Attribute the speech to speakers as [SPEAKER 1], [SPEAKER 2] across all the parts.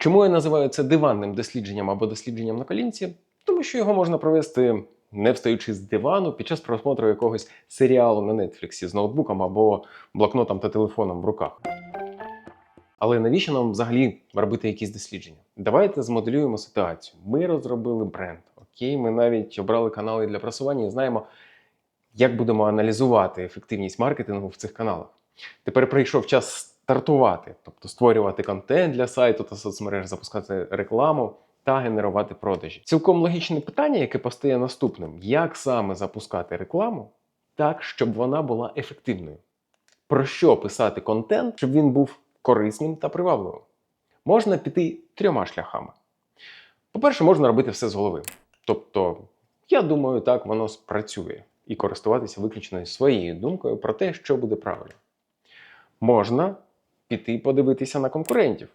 [SPEAKER 1] Чому я називаю це диванним дослідженням або дослідженням на колінці? Тому що його можна провести не встаючи з дивану під час просмотру якогось серіалу на Нетфліксі з ноутбуком або блокнотом та телефоном в руках. Але навіщо нам взагалі робити якісь дослідження? Давайте змоделюємо ситуацію. Ми розробили бренд. Окей, ми навіть обрали канали для просування і знаємо, як будемо аналізувати ефективність маркетингу в цих каналах. Тепер прийшов час стартувати, тобто створювати контент для сайту та соцмереж, запускати рекламу та генерувати продажі. Цілком логічне питання, яке постає наступним: як саме запускати рекламу так, щоб вона була ефективною? Про що писати контент, щоб він був корисним та привабливим? Можна піти трьома шляхами. По-перше, можна робити все з голови. Тобто, я думаю, так воно спрацює і користуватися виключно своєю думкою про те, що буде правильно. Можна піти подивитися на конкурентів,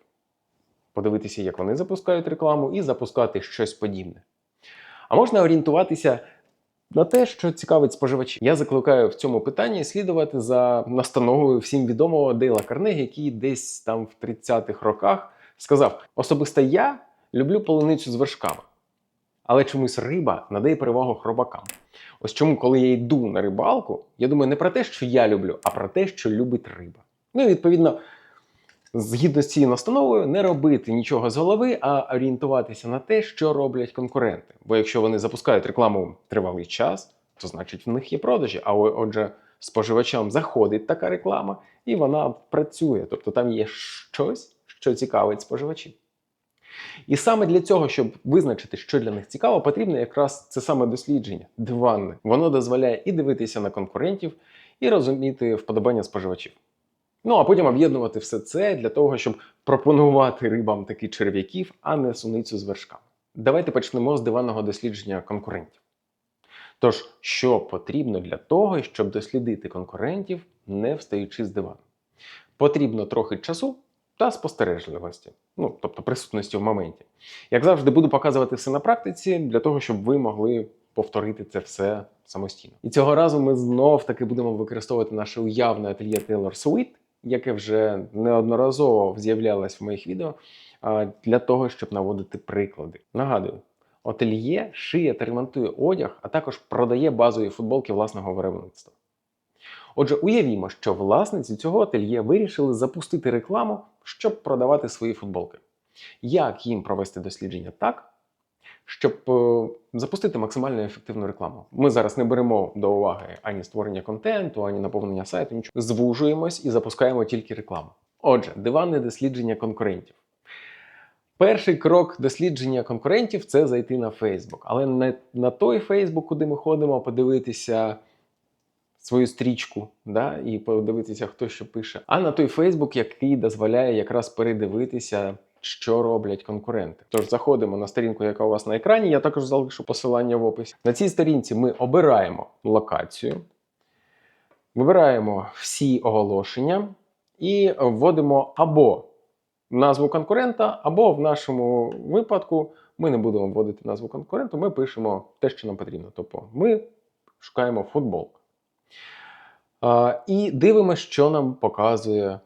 [SPEAKER 1] подивитися, як вони запускають рекламу, і запускати щось подібне. А можна орієнтуватися на те, що цікавить споживачів. Я закликаю в цьому питанні слідувати за настановою всім відомого Дейла Карнегі, який десь там в 30-х роках сказав: особисто я люблю полуницю з вершками. Але чомусь риба надає перевагу хробакам. Ось чому, коли я йду на рибалку, я думаю не про те, що я люблю, а про те, що любить риба. Ну і відповідно, згідно з цією настановою, не робити нічого з голови, а орієнтуватися на те, що роблять конкуренти. Бо якщо вони запускають рекламу тривалий час, то значить в них є продажі. А отже, споживачам заходить така реклама, і вона працює. Тобто там є щось, що цікавить споживачів. І саме для цього, щоб визначити, що для них цікаво, потрібно якраз це саме дослідження, диванне. Воно дозволяє і дивитися на конкурентів, і розуміти вподобання споживачів. Ну а потім об'єднувати все це для того, щоб пропонувати рибам таки черв'яків, а не суницю з вершками. Давайте почнемо з диванного дослідження конкурентів. Тож, що потрібно для того, щоб дослідити конкурентів, не встаючи з дивану? Потрібно трохи часу та спостережливості, ну тобто присутності в моменті. Як завжди, буду показувати все на практиці для того, щоб ви могли повторити це все самостійно. І цього разу ми знов таки будемо використовувати наше уявне ательє Taylor Swift, яке вже неодноразово з'являлось в моїх відео, для того, щоб наводити приклади. Нагадую, ательє шиє та ремонтує одяг, а також продає базові футболки власного виробництва. Отже, уявімо, що власниці цього ательє вирішили запустити рекламу, щоб продавати свої футболки. Як їм провести дослідження так, щоб е, запустити максимально ефективну рекламу? Ми зараз не беремо до уваги ані створення контенту, ані наповнення сайту, нічого. Звужуємось і запускаємо тільки рекламу. Отже, диванне дослідження конкурентів. Перший крок дослідження конкурентів це зайти на Facebook. Але не на той Facebook, куди ми ходимо, подивитися свою стрічку да, і подивитися, хто що пише, а на той Фейсбук, який дозволяє якраз передивитися, що роблять конкуренти. Тож заходимо на сторінку, яка у вас на екрані. Я також залишу посилання в описі. На цій сторінці ми обираємо локацію, вибираємо всі оголошення і вводимо або назву конкурента, або в нашому випадку ми не будемо вводити назву конкуренту, ми пишемо те, що нам потрібно. Тобто ми шукаємо футболку. А, і дивимося, що нам показує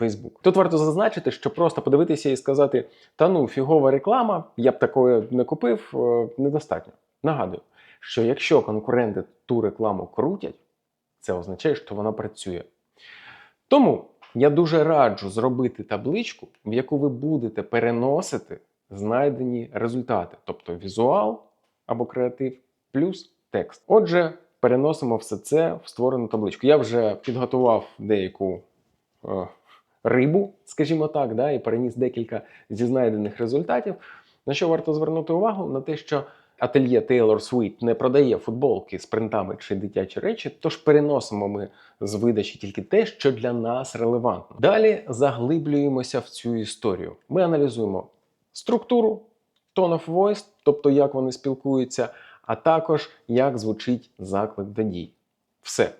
[SPEAKER 1] Facebook. Тут варто зазначити, що просто подивитися і сказати: та ну, фігова реклама, я б такої не купив, е, недостатньо. Нагадую, що якщо конкуренти ту рекламу крутять, це означає, що вона працює. Тому я дуже раджу зробити табличку, в яку ви будете переносити знайдені результати, тобто візуал або креатив плюс текст. Отже, переносимо все це в створену табличку. Я вже підготував деяку е, рибу, скажімо так, да, і переніс декілька зі знайдених результатів. На що варто звернути увагу? На те, що ательє Taylor Swift не продає футболки з принтами чи дитячі речі, тож переносимо ми з видачі тільки те, що для нас релевантно. Далі заглиблюємося в цю історію. Ми аналізуємо структуру, tone of voice, тобто як вони спілкуються, а також як звучить заклик до дій. Все.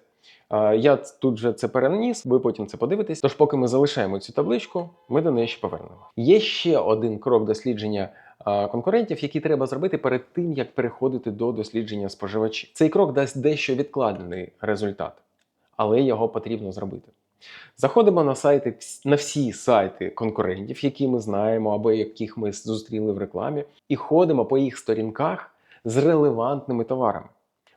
[SPEAKER 1] Я тут же це переніс, ви потім це подивитесь. Тож, поки ми залишаємо цю табличку, ми до неї ще повернемо. Є ще один крок дослідження конкурентів, який треба зробити перед тим, як переходити до дослідження споживачів. Цей крок дасть дещо відкладений результат, але його потрібно зробити. Заходимо на сайти на всі сайти конкурентів, які ми знаємо або яких ми зустріли в рекламі, і ходимо по їх сторінках з релевантними товарами.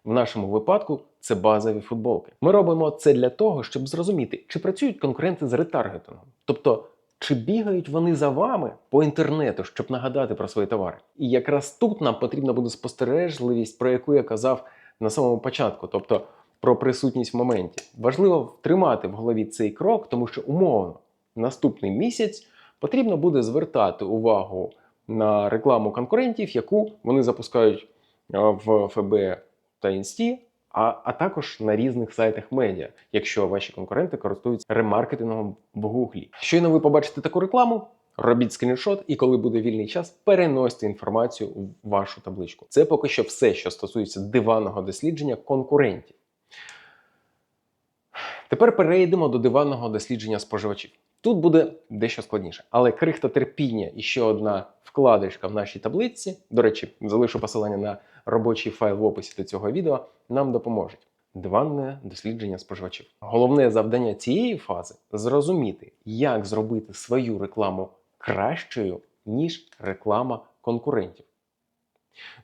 [SPEAKER 1] В нашому випадку це базові футболки. Ми робимо це для того, щоб зрозуміти, чи працюють конкуренти з ретаргетингом. Тобто, чи бігають вони за вами по інтернету, щоб нагадати про свої товари. І якраз тут нам потрібна буде спостережливість, про яку я казав на самому початку, тобто про присутність в моменті. Важливо тримати в голові цей крок, тому що умовно наступний місяць потрібно буде звертати увагу на рекламу конкурентів, яку вони запускають в ФБ та Інсті, а, а також на різних сайтах медіа, якщо ваші конкуренти користуються ремаркетингом в Гуглі. Щойно ви побачите таку рекламу. Робіть скріншот, і коли буде вільний час, переносьте інформацію в вашу табличку. Це поки що все, що стосується диванного дослідження конкурентів. Тепер перейдемо до диванного дослідження споживачів. Тут буде дещо складніше, але крихта терпіння і ще одна вкладочка в нашій таблиці. До речі, залишу посилання на робочий файл в описі до цього відео. Нам допоможуть. Диванне дослідження споживачів. Головне завдання цієї фази зрозуміти, як зробити свою рекламу кращою, ніж реклама конкурентів.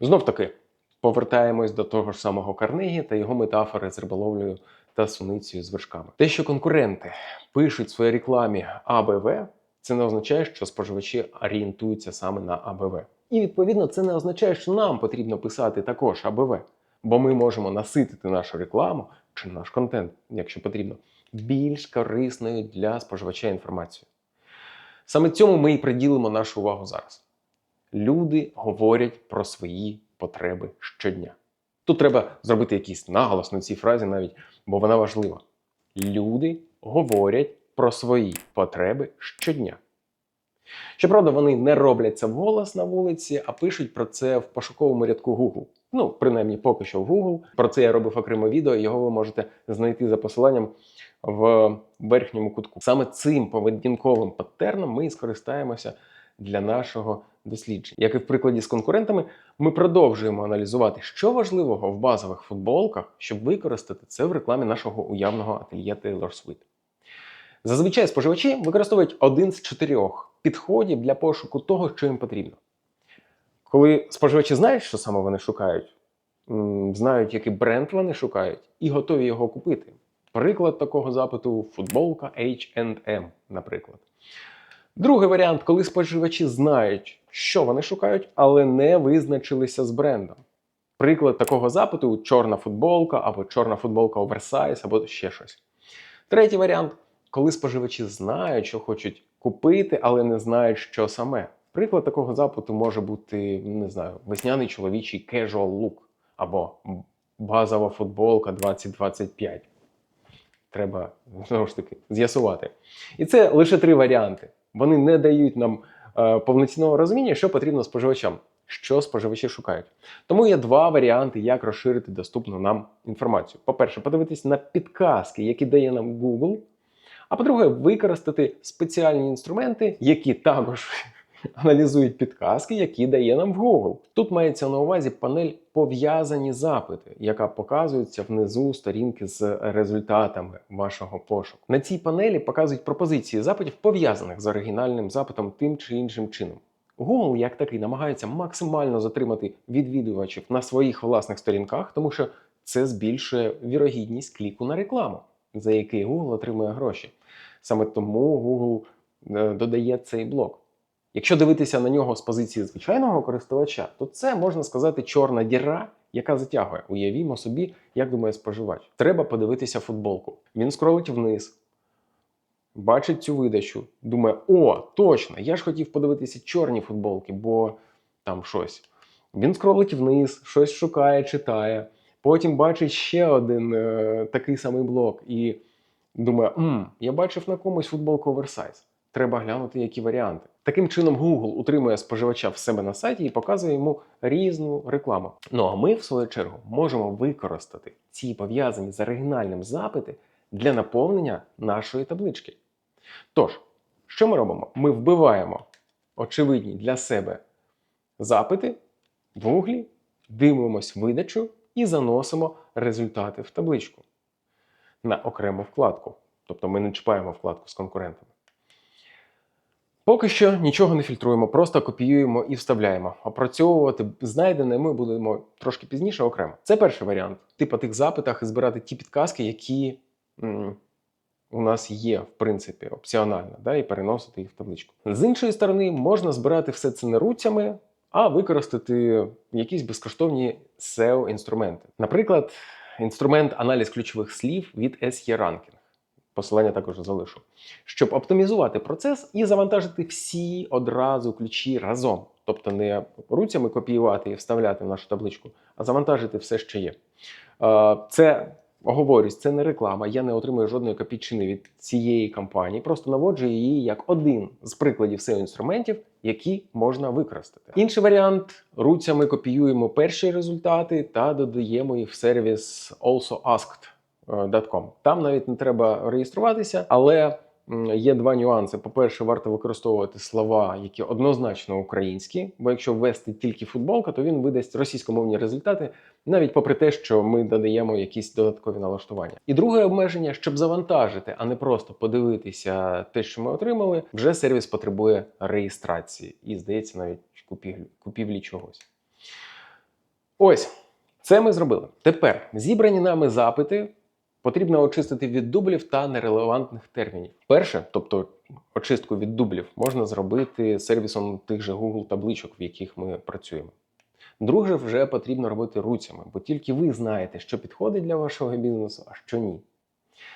[SPEAKER 1] Знов таки, повертаємось до того ж самого Карнегі та його метафори з риболовлею та суницею з вершками. Те, що конкуренти пишуть в своїй рекламі АБВ, це не означає, що споживачі орієнтуються саме на АБВ. І відповідно це не означає, що нам потрібно писати також АБВ, бо ми можемо наситити нашу рекламу чи наш контент, якщо потрібно, більш корисною для споживача інформацією. Саме цьому ми і приділимо нашу увагу зараз. Люди говорять про свої потреби щодня. Тут треба зробити якийсь наголос на цій фразі навіть, бо вона важлива. Люди говорять про свої потреби щодня. Щоправда, вони не роблять це вголос на вулиці, а пишуть про це в пошуковому рядку Google. Ну, принаймні, поки що в Google. Про це я робив окреме відео, його ви можете знайти за посиланням в верхньому кутку. Саме цим поведінковим паттерном ми і скористаємося для нашого дослідження. Як і в прикладі з конкурентами, ми продовжуємо аналізувати, що важливого в базових футболках, щоб використати це в рекламі нашого уявного ательє Taylor Swift. Зазвичай споживачі використовують один з чотирьох підходів для пошуку того, що їм потрібно. Коли споживачі знають, що саме вони шукають, знають, який бренд вони шукають, і готові його купити. Приклад такого запиту футболка H&M, наприклад. Другий варіант, коли споживачі знають, що вони шукають, але не визначилися з брендом. Приклад такого запиту чорна футболка або чорна футболка оверсайз, або ще щось. Третій варіант, коли споживачі знають, що хочуть купити, але не знають, що саме. Приклад такого запиту може бути, не знаю, весняний чоловічий casual look або базова футболка 2025. Треба знову ж таки з'ясувати. І це лише три варіанти. Вони не дають нам е, повноцінного розуміння, що потрібно споживачам, що споживачі шукають. Тому є два варіанти, як розширити доступну нам інформацію. По-перше, подивитись на підказки, які дає нам Google. А по-друге, використати спеціальні інструменти, які також аналізують підказки, які дає нам Google. Тут мається на увазі панель пов'язані запити, яка показується внизу сторінки з результатами вашого пошуку. На цій панелі показують пропозиції запитів, пов'язаних з оригінальним запитом тим чи іншим чином. Google, як такий, намагається максимально затримати відвідувачів на своїх власних сторінках, тому що це збільшує вірогідність кліку на рекламу, за який Google отримує гроші. Саме тому Google е, додає цей блок. Якщо дивитися на нього з позиції звичайного користувача, то це можна сказати чорна діра, яка затягує. Уявімо собі, як думає споживач. Треба подивитися футболку. Він скролить вниз, бачить цю видачу, думає: о, точно! Я ж хотів подивитися чорні футболки, бо там щось. Він скролить вниз, щось шукає, читає. Потім бачить ще один е, такий самий блок і думає: М, я бачив на комусь футболку оверсайз. Треба глянути, які варіанти. Таким чином, Google утримує споживача в себе на сайті і показує йому різну рекламу. Ну а ми, в свою чергу, можемо використати ці пов'язані з оригінальним запити для наповнення нашої таблички. Тож, що ми робимо? Ми вбиваємо очевидні для себе запити в Google, дивимось видачу і заносимо результати в табличку на окрему вкладку. Тобто ми не чіпаємо вкладку з конкурентами. Поки що нічого не фільтруємо, просто копіюємо і вставляємо. Опрацьовувати знайдене ми будемо трошки пізніше окремо. Це перший варіант. Ти по тих запитах і збирати ті підказки, які м, у нас є, в принципі, опціонально, да, і переносити їх в табличку. З іншої сторони, можна збирати все це не руцями, а використати якісь безкоштовні SEO-інструменти. Наприклад, інструмент аналіз ключових слів від SE Ranking. Посилання також залишу. Щоб оптимізувати процес і завантажити всі одразу ключі разом. Тобто не руцями копіювати і вставляти в нашу табличку, а завантажити все, що є. Е, Це оговорюсь, це не реклама. Я не отримую жодної копійчини від цієї кампанії. Просто наводжу її як один з прикладів SEO інструментів, які можна використати. Інший варіант: руцями копіюємо перші результати та додаємо їх в сервіс also asked. Там навіть не треба реєструватися, але є два нюанси. По-перше, варто використовувати слова, які однозначно українські, бо якщо ввести тільки футболка, то він видасть російськомовні результати, навіть попри те, що ми додаємо якісь додаткові налаштування. І друге обмеження, щоб завантажити, а не просто подивитися те, що ми отримали, вже сервіс потребує реєстрації і, здається, навіть купівлі, купівлі чогось. Ось. Це ми зробили. Тепер зібрані нами запити потрібно очистити від дублів та нерелевантних термінів. Перше, тобто очистку від дублів, можна зробити сервісом тих же Google табличок, в яких ми працюємо. Друге, вже потрібно робити руцями, бо тільки ви знаєте, що підходить для вашого бізнесу, а що ні.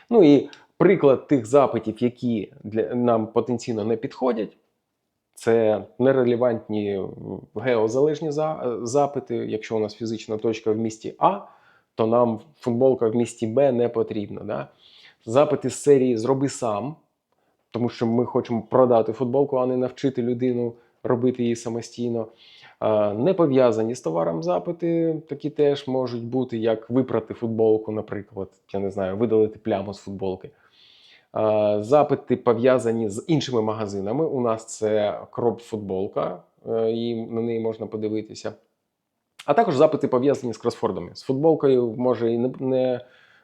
[SPEAKER 1] Ну і приклад тих запитів, які для нам потенційно не підходять. Це нерелевантні геозалежні запити. Якщо у нас фізична точка в місті А, то нам футболка в місті Б не потрібна. Да? Запити з серії Зроби сам, тому що ми хочемо продати футболку, а не навчити людину робити її самостійно. Не пов'язані з товаром запити, такі теж можуть бути, як випрати футболку, наприклад, я не знаю, видалити пляму з футболки. Запити пов'язані з іншими магазинами. У нас це кроп футболка, е, і на неї можна подивитися. А також запити пов'язані з кросфордами. З футболкою може і не, не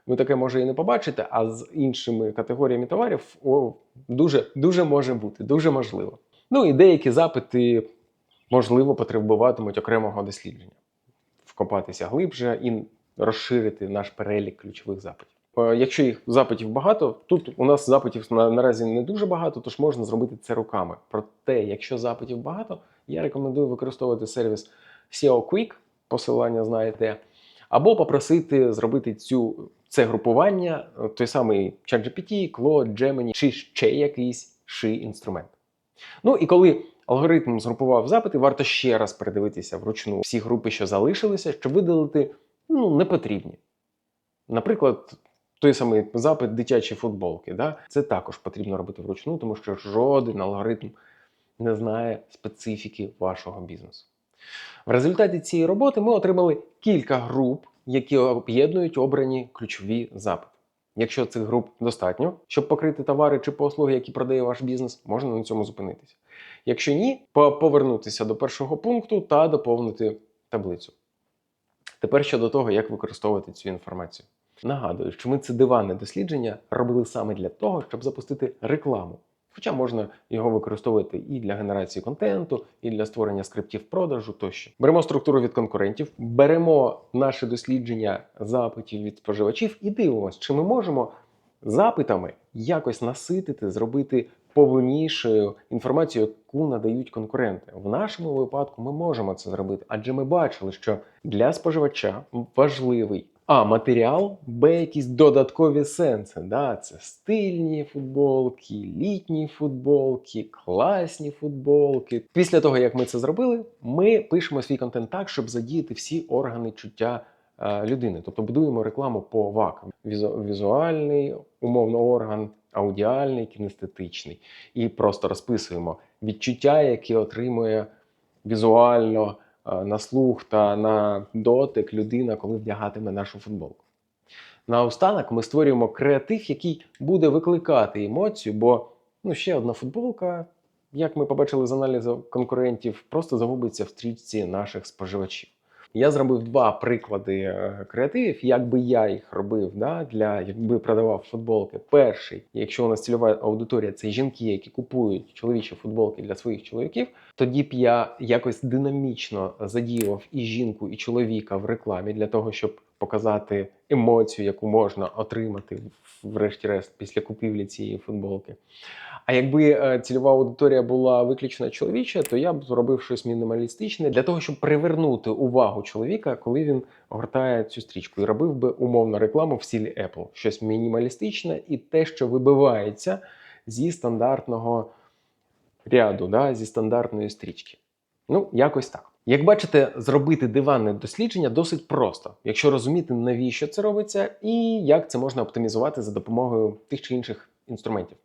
[SPEAKER 1] ви таке може і не побачите, а з іншими категоріями товарів о, дуже, дуже може бути, дуже можливо. Ну і деякі запити, можливо, потребуватимуть окремого дослідження, вкопатися глибше і розширити наш перелік ключових запитів. Е, Якщо їх запитів багато, тут у нас запитів на, наразі не дуже багато, тож можна зробити це руками. Проте, якщо запитів багато, я рекомендую використовувати сервіс SEO Quick, посилання знаєте, або попросити зробити цю, це групування, е, той самий ChatGPT, Claude, Gemini чи ще якийсь ши інструмент. Ну і коли алгоритм згрупував запити, варто ще раз передивитися вручну всі групи, що залишилися, щоб видалити ну, непотрібні. Наприклад, той самий запит дитячі футболки. Да? Це також потрібно робити вручну, тому що жоден алгоритм не знає специфіки вашого бізнесу. В результаті цієї роботи ми отримали кілька груп, які об'єднують обрані ключові запити. Якщо цих груп достатньо, щоб покрити товари чи послуги, які продає ваш бізнес, можна на цьому зупинитися. Якщо ні, повернутися до першого пункту та доповнити таблицю. Тепер щодо того, як використовувати цю інформацію. Нагадую, що ми це диванне дослідження робили саме для того, щоб запустити рекламу. Хоча можна його використовувати і для генерації контенту, і для створення скриптів продажу тощо. Беремо структуру від конкурентів, беремо наше дослідження запитів від споживачів і дивимося, чи ми можемо запитами якось наситити, зробити повнішою інформацію, яку надають конкуренти. В нашому випадку ми можемо це зробити, адже ми бачили, що для споживача важливий а матеріал, Б якісь додаткові сенси. Да? Це стильні футболки, літні футболки, класні футболки. Після того, як ми це зробили, ми пишемо свій контент так, щоб задіяти всі органи чуття е, людини. Тобто будуємо рекламу по ВАК. Візу- візуальний, умовно, орган, аудіальний, кінестетичний. І просто розписуємо відчуття, які отримує візуально на слух та на дотик людина, коли вдягатиме нашу футболку. Наостанок ми створюємо креатив, який буде викликати емоцію, бо ну, ще одна футболка, як ми побачили з аналізу конкурентів, просто загубиться в стрічці наших споживачів. Я зробив два приклади е, креативів, як би я їх робив, да, для якби продавав футболки. Перший, якщо у нас цільова аудиторія це жінки, які купують чоловічі футболки для своїх чоловіків, тоді б я якось динамічно задіював і жінку, і чоловіка в рекламі для того, щоб показати емоцію, яку можна отримати врешті-решт після купівлі цієї футболки. А якби е, цільова аудиторія була виключно чоловіча, то я б зробив щось мінімалістичне для того, щоб привернути увагу чоловіка, коли він гортає цю стрічку, і робив би умовно рекламу в стилі Apple. Щось мінімалістичне і те, що вибивається зі стандартного ряду, да, зі стандартної стрічки. Ну, якось так. Як бачите, зробити диванне дослідження досить просто, якщо розуміти, навіщо це робиться і як це можна оптимізувати за допомогою тих чи інших інструментів.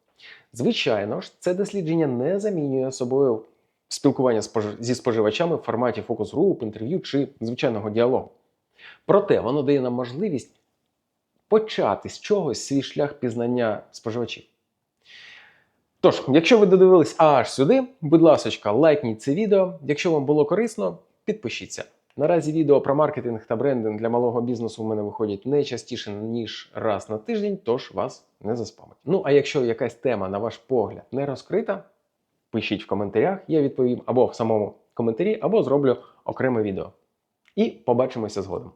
[SPEAKER 1] Звичайно ж, це дослідження не замінює собою спілкування зі споживачами в форматі фокус-груп, інтерв'ю чи звичайного діалогу. Проте воно дає нам можливість почати з чогось свій шлях пізнання споживачів. Тож, якщо ви додивились аж сюди, будь ласка, лайкніть це відео. Якщо вам було корисно, підпишіться. Наразі відео про маркетинг та брендинг для малого бізнесу у мене виходять не частіше, ніж раз на тиждень, тож вас не заспамить. Ну а якщо якась тема, на ваш погляд, не розкрита, пишіть в коментарях, я відповім або в самому коментарі, або зроблю окреме відео. І побачимося згодом.